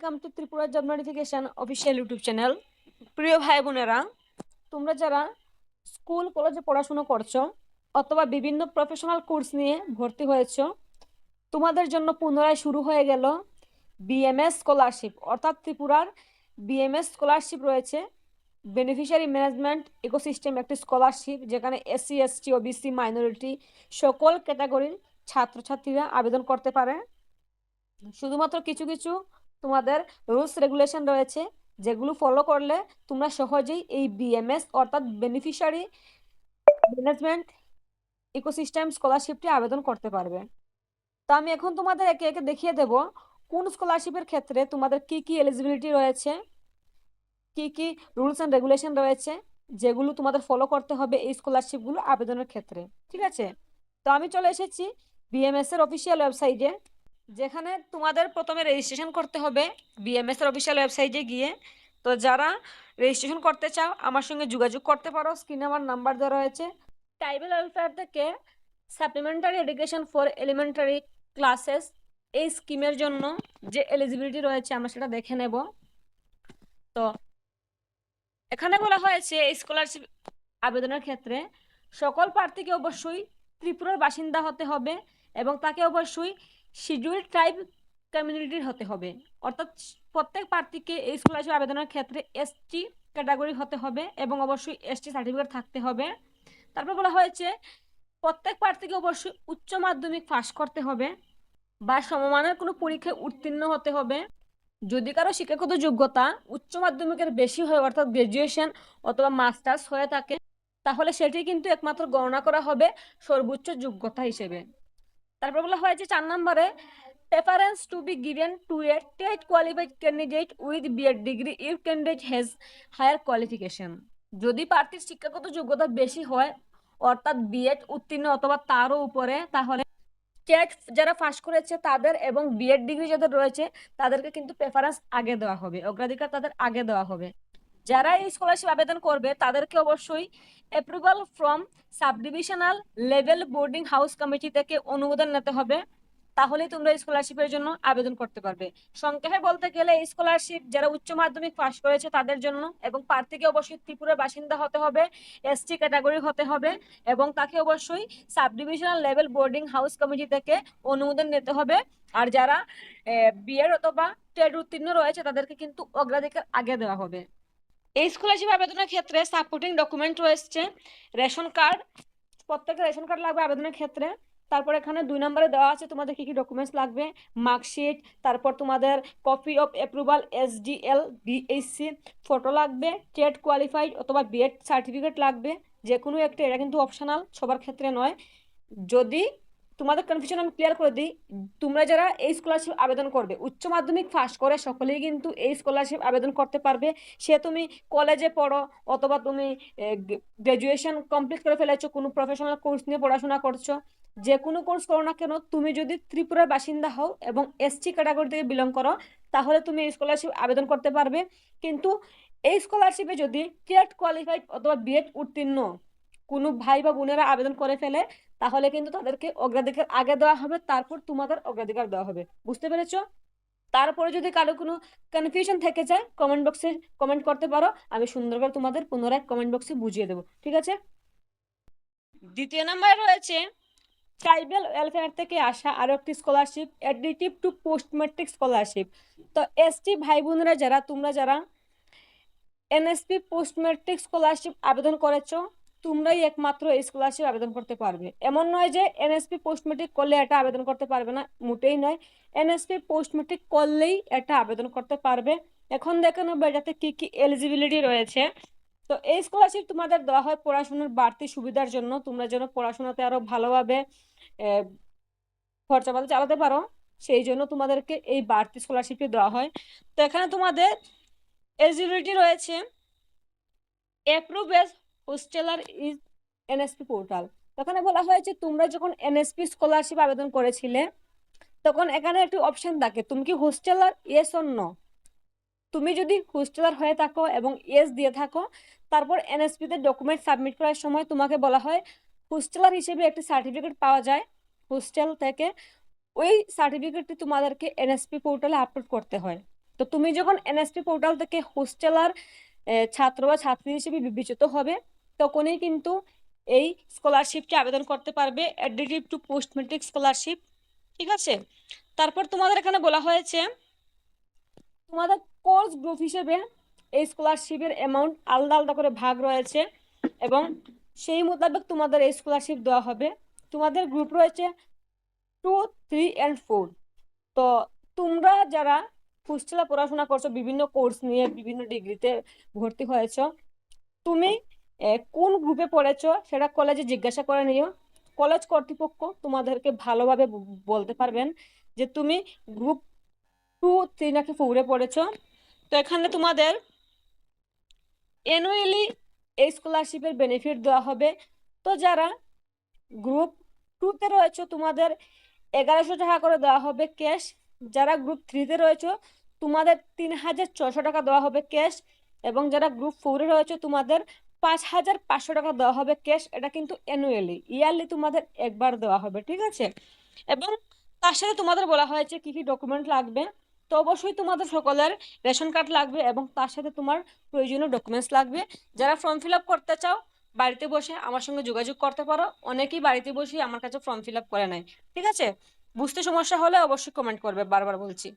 Welcome to Tripura job notification official YouTube channel প্রিয় ভাই বোনেরা, তোমরা যারা স্কুল কলেজে পড়াশুনো করছ অথবা বিভিন্ন প্রফেশনাল কোর্স নিয়ে ভর্তি হয়েছো, তোমাদের জন্য পুনরায় শুরু হয়ে গেল বিএমএস স্কলারশিপ অর্থাৎ ত্রিপুরার বিএমএস স্কলারশিপ রয়েছে। বেনিফিশিয়ারি ম্যানেজমেন্ট ইকোসিস্টেম একটি স্কলারশিপ যেখানে এসসি এসটি ওবিসি মাইনরিটি সকল ক্যাটাগরির ছাত্রছাত্রীরা আবেদন করতে পারে। শুধুমাত্র কিছু কিছু তোমাদের রুলস রেগুলেশন রয়েছে, যেগুলো ফলো করলে তোমরা সহজেই এই বিএমএস অর্থাৎ বেনিফিশিয়ারি ম্যানেজমেন্ট ইকোসিস্টেম স্কলারশিপটি আবেদন করতে পারবে। তো আমি এখন তোমাদের একে একে দেখিয়ে দেব, কোন স্কলারশিপের ক্ষেত্রে তোমাদের কি কি এলিজিবিলিটি রয়েছে, কি কি রুলস অ্যান্ড রেগুলেশন রয়েছে, যেগুলো তোমাদের ফলো করতে হবে এই স্কলারশিপগুলো আবেদনের ক্ষেত্রে। ঠিক আছে? তো আমি চলে এসেছি বিএমএস এর অফিসিয়াল ওয়েবসাইটে যেখানে তোমাদের প্রথমে রেজিস্ট্রেশন করতে হবে বিএমএস এর অফিসিয়াল ওয়েবসাইটে গিয়ে। তো যারা রেজিস্ট্রেশন করতে চাও, আমার সঙ্গে যোগাযোগ করতে পারো। স্ক্রিনে আমার নাম্বার দেওয়া রয়েছে। ট্রাইবেল ওয়েলফেয়ার থেকে supplementary education for elementary classes এই স্কিমের জন্য যে এলিজিবিলিটি রয়েছে, আমরা সেটা দেখে নেব। তো এখানে বলা হয়েছে স্কলারশিপ আবেদনের ক্ষেত্রে সকল প্রার্থীকে অবশ্যই ত্রিপুরার বাসিন্দা হতে হবে। এবং তাকে অবশ্যই শিডিউল ট্রাইব কমিউনিটির হতে হবে। অর্থাৎ প্রত্যেক প্রার্থীকে এই স্কলারশিপ আবেদনের ক্ষেত্রে এসটি ক্যাটাগরি হতে হবে এবং অবশ্যই এসটি সার্টিফিকেট থাকতে হবে। তারপর বলা হয়েছে, প্রত্যেক প্রার্থীকে অবশ্যই উচ্চ মাধ্যমিক পাস করতে হবে বা সমমানের কোনো পরীক্ষায় উত্তীর্ণ হতে হবে। যদি কারও শিক্ষাগত যোগ্যতা উচ্চ মাধ্যমিকের বেশি হয়, অর্থাৎ গ্রাজুয়েশন অথবা মাস্টার্স হয়ে থাকে, তাহলে সেটি কিন্তু একমাত্র গণনা করা হবে সর্বোচ্চ যোগ্যতা হিসেবে। তারপর বলা হয়েছে চার নম্বরে preference to be given to a TET qualified candidate with BEd degree if candidate has higher qualification যদি প্রার্থীর শিক্ষাগত যোগ্যতা বেশি হয়, অর্থাৎ বিএড উত্তীর্ণ অথবা তারও উপরে, তাহলে টেট যারা পাস করেছে তাদের এবং বিএড ডিগ্রি যাদের রয়েছে, তাদেরকে কিন্তু প্রেফারেন্স আগে দেওয়া হবে, অগ্রাধিকার তাদের আগে দেওয়া হবে। যারা এই স্কলারশিপ আবেদন করবে, তাদেরকে অবশ্যই approval from subdivisional level boarding house committee থেকে অনুমোদন নিতে হবে। তাহলেই তোমরা স্কলারশিপের জন্য আবেদন করতে পারবে। সংক্ষেপে বলতে গেলে স্কলারশিপ যারা উচ্চ মাধ্যমিক পাস করেছে তাদের জন্য এবং প্রার্থীকে অবশ্যই ত্রিপুরার বাসিন্দা হতে হবে এসটি ক্যাটাগরি হতে হবে এবং তাকে অবশ্যই subdivisional level boarding house committee থেকে অনুমোদন নিতে হবে। আর যারা বিএড অথবা টেট উত্তীর্ণ রয়েছে, তাদেরকে কিন্তু অগ্রাধিকার আগে দেওয়া হবে। স্কলারশিপ আবেদনের ক্ষেত্রে সাপোর্টিং ডকুমেন্ট রয়েছে, রেশন কার্ড প্রত্যেকের রেশন কার্ড লাগবে আবেদনের ক্ষেত্রে। তারপর এখানে দুই নম্বরে দেওয়া আছে তোমাদের কী কী ডকুমেন্টস লাগবে মার্কশিট তারপর তোমাদের copy of approval S D L BSC photo লাগবে টেট কোয়ালিফাইড অথবা বিএড সার্টিফিকেট লাগবে যে কোনো একটা, এটা কিন্তু অপশনাল সবার ক্ষেত্রে নয়। যদি তোমাদের কনফিউশন আমি ক্লিয়ার করে দিই। তোমরা যারা এই স্কলারশিপ আবেদন করবে, উচ্চ মাধ্যমিক পাস করে সকলেই কিন্তু এই স্কলারশিপ আবেদন করতে পারবে। সে তুমি কলেজে পড়ো অথবা তুমি গ্র্যাজুয়েশন কমপ্লিট করে ফেলেছো, কোনো প্রফেশনাল কোর্স নিয়ে পড়াশোনা করছ, যে কোনো কোর্স করো না কেন, তুমি যদি ত্রিপুরার বাসিন্দা হও এবং এসটি ক্যাটাগরি থেকে বিলং করো, তাহলে তুমি এই স্কলারশিপ আবেদন করতে পারবে। কিন্তু এই স্কলারশিপে যদি টেট কোয়ালিফাইড অথবা বিএড উত্তীর্ণ কোনো ভাই বা বোনেরা আবেদন করে ফেলে তাহলে কিন্তু তাদেরকে অগ্রাধিকার আগে দেওয়া হবে, তারপর তোমাদের অগ্রাধিকার দেওয়া হবে। বুঝতে পেরেছ? তারপরে যদি কারও কোনো কনফিউশন থেকে যায় কমেন্ট বক্সে কমেন্ট করতে পারো, আমি সুন্দর করে তোমাদের পুনরায় কমেন্ট বক্সে বুঝিয়ে দেবো। ঠিক আছে? দ্বিতীয় নম্বরে রয়েছে ট্রাইবেল ওয়েলফেয়ার থেকে আসা আরও একটি scholarship additive to post matric scholarship তো এসটি ভাই বোনেরা যারা, তোমরা যারা এনএসপি পোস্ট ম্যাট্রিক স্কলারশিপ আবেদন করেছ তোমরাই একমাত্র এই স্কলারশিপ আবেদন করতে পারবে। এমন নয় যে এনএসপি পোস্ট ম্যাট্রিক করলে এটা আবেদন করতে পারবে না, মোটেই নয়। এনএসপি পোস্ট ম্যাট্রিক করলেই এটা আবেদন করতে পারবে। এখন দেখে নেব এটাতে কি কি এলিজিবিলিটি রয়েছে। তো এই স্কলারশিপ তোমাদের দেওয়া হয় পড়াশোনার বাড়তি সুবিধার জন্য। তোমরা যেন পড়াশোনাতে আরও ভালোভাবে খরচাপাতি চালাতে পারো, সেই জন্য তোমাদেরকে এই বাড়তি স্কলারশিপটি দেওয়া হয়। তো এখানে তোমাদের এলিজিবিলিটি রয়েছে। Approve hosteller is NSP portal. ওখানে বলা হয়েছে তোমরা যখন এনএসপি স্কলারশিপ আবেদন করেছিলে, তখন এখানে একটি অপশন থাকে, তুমি কি হোস্টেলার? ইয়েস অন্য তুমি যদি হোস্টেলার হয়ে থাকো এবং ইয়েস দিয়ে থাকো, তারপর এনএসপিতে ডকুমেন্ট সাবমিট করার সময় তোমাকে বলা হয়, হোস্টেলার হিসেবে একটি সার্টিফিকেট পাওয়া যায়, হোস্টেল থেকে ওই সার্টিফিকেটটি তোমাদেরকে এনএসপি পোর্টালে আপলোড করতে হয়। তো তুমি যখন এনএসপি পোর্টাল থেকে হোস্টেলার ছাত্র বা ছাত্রী হিসেবে বিবেচিত হবে তখনই কিন্তু এই স্কলারশিপটি আবেদন করতে পারবে additive to post matric scholarship ঠিক আছে? তারপর তোমাদের এখানে বলা হয়েছে, তোমাদের কোর্স গ্রুপ হিসেবে এই স্কলারশিপের অ্যামাউন্ট আলাদা আলাদা করে ভাগ রয়েছে এবং সেই মোতাবেক তোমাদের এই স্কলারশিপ দেওয়া হবে। তোমাদের গ্রুপ রয়েছে টু থ্রি অ্যান্ড ফোর তো তোমরা যারা হোস্টেলে পড়াশোনা করছ, বিভিন্ন কোর্স নিয়ে বিভিন্ন ডিগ্রিতে ভর্তি হয়েছো, তুমি কোন গ্রুপে পড়েছো সেটা কলেজে জিজ্ঞাসা করে নিও। কলেজ কর্তৃপক্ষ তোমাদেরকে ভালোভাবে বলতে পারবেন যে তুমি গ্রুপ টু থ্রি নাকি ফোরে পড়েছো। তো এখানে তোমাদের অ্যানুয়ালি এই স্কলারশিপের বেনিফিট দেওয়া হবে। তো যারা গ্রুপ টুতে রয়েছে তোমাদের এগারোশো টাকা করে দেওয়া হবে ক্যাশ যারা গ্রুপ থ্রিতে রয়েছে তোমাদের তিন হাজার ছশো টাকা দেওয়া হবে ক্যাশ এবং যারা গ্রুপ ফোরে রয়েছে তোমাদের পাঁচ হাজার পাঁচশো টাকা দেওয়া হবে ক্যাশ এটা কিন্তু অ্যানুয়ালি ইয়ারলি তোমাদের একবার দেওয়া হবে, ঠিক আছে? এবং তার সাথে তোমাদের বলা হয়েছে কি কি ডকুমেন্ট লাগবে, তো অবশ্যই তোমাদের সকলের রেশন কার্ড লাগবে এবং তার সাথে তোমার প্রয়োজনীয় ডকুমেন্টস লাগবে। যারা ফর্ম ফিল আপ করতে চাও, বাড়িতে বসে আমার সঙ্গে যোগাযোগ করতে পারো। অনেকেই বাড়িতে বসে আমার কাছে ফর্ম ফিল আপ করে নেয়, ঠিক আছে? বুঝতে সমস্যা হলে অবশ্যই কমেন্ট করবে, বারবার বলছি।